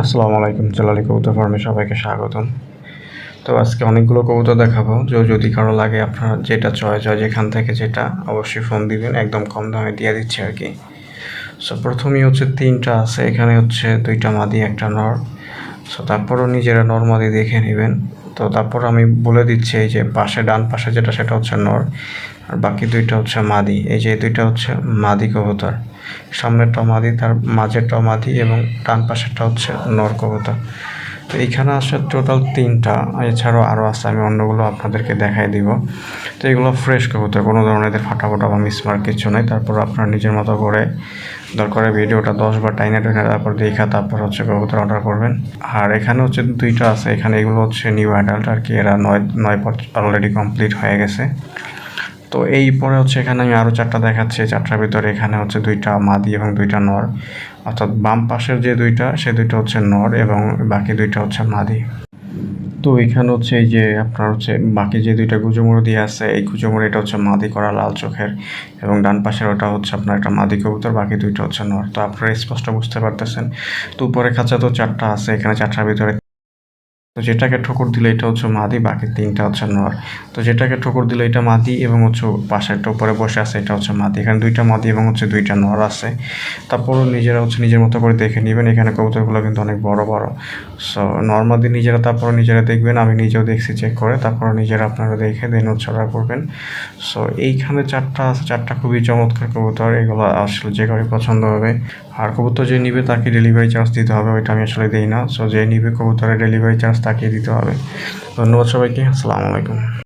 আসসালামু আলাইকুম, জালালি কবুতর ফার্মে সবাইকে স্বাগতম। তো আজকে অনেকগুলো কবুতর দেখাবো। যে যদি কারও লাগে আপনার যেটা চয়েস হয় যেখান থেকে যেটা অবশ্যই ফোন দিবেন। একদম কম দামে দিয়ে দিচ্ছে আর কি। সো প্রথমেই হচ্ছে তিনটা আছে। এখানে হচ্ছে দুইটা মাদি, একটা নর। সো তারপরও নিজেরা নর মাদি দেখে নেবেন। তো তারপর আমি বলে দিচ্ছি এই যে পাশে, ডান পাশে যেটা, সেটা হচ্ছে নর, আর বাকি দুইটা হচ্ছে মাদি। এই যে দুইটা হচ্ছে মাদি কবুতর। সামনেরটা মাদি, তার মাঝেরটা মাদি এবং ডান পাশেরটা হচ্ছে নর কবুতর। তো এইখানে আসে টোটাল তিনটা। এছাড়াও আরও আছে, আমি অন্যগুলো আপনাদেরকে দেখাই দিব। তো এগুলো ফ্রেশ কবুতর, কোনো ধরনের এদের ফাটাফাটা বা মিসমার কিছু নেই। তারপর আপনার নিজের মতো করে, দরকারে ভিডিওটা দশ বার টাইনে টাইনে তারপর দেখা, তারপর হচ্ছে কবুতর অর্ডার করবেন। আর এখানে হচ্ছে দুইটা আছে, এখানে এগুলো হচ্ছে নিউ অ্যাডাল্ট আর কি, এরা নয় নয় অলরেডি কমপ্লিট হয়ে গেছে। তো এই পরে হচ্ছে এখানে আমি আরও চারটা দেখাচ্ছি। চারটার ভিতরে এখানে হচ্ছে দুইটা মাদি এবং দুইটা নর। অর্থাৎ বাম পাশের যে দুইটা, সে দুইটা হচ্ছে নর এবং বাকি দুইটা হচ্ছে মাদি। তো এখানে হচ্ছে এই যে আপনার হচ্ছে বাকি যে দুইটা গুজুমুড়ো দিয়ে আছে, এই গুজুমুড়ো এটা হচ্ছে মাদি করা লাল চোখের এবং ডান পাশের ওটা হচ্ছে আপনার একটা মাদি কবুতর, বাকি দুইটা হচ্ছে নর। তো আপনারা স্পষ্ট বুঝতে পারতেছেন। তো উপরে খাঁচা তো চারটা আছে, এখানে চারটার ভিতরে তো যেটাকে ঠোকর দিলে এটা হচ্ছে মাদি, বাকি তিনটা হচ্ছে নর। তো যেটাকে ঠোকর দিলে এটা মাদি এবং হচ্ছে পাশেরটা উপরে বসে আছে এটা হচ্ছে মাদি। এখানে দুইটা মাদি এবং হচ্ছে দুইটা নর আছে। তারপরও নিজেরা হচ্ছে নিজের মতো করে দেখে নেবেন। এখানে কবুতরগুলো কিন্তু অনেক বড় বড়। সো নর্মাদি নিজেরা, তারপরও নিজেরা দেখবেন। আমি নিজেও দেখছি চেক করে। তারপরও নিজেরা আপনারা দেখে দেন অর্ডার করবেন। সো এইখানে চারটা আছে, চারটা খুবই চমৎকার কবুতর। এগুলো আসলে যে কারোর পছন্দ হবে। আর কবুতর যে নিবে তাকে ডেলিভারি চার্জ দিতে হবে, ওইটা আমি আসলে দিই না। সো যে নিবে কবুতরের ডেলিভারি চার্জ তাকে দিতে হবে। ধন্যবাদ সবাইকে আসসালামু আলাইকুম।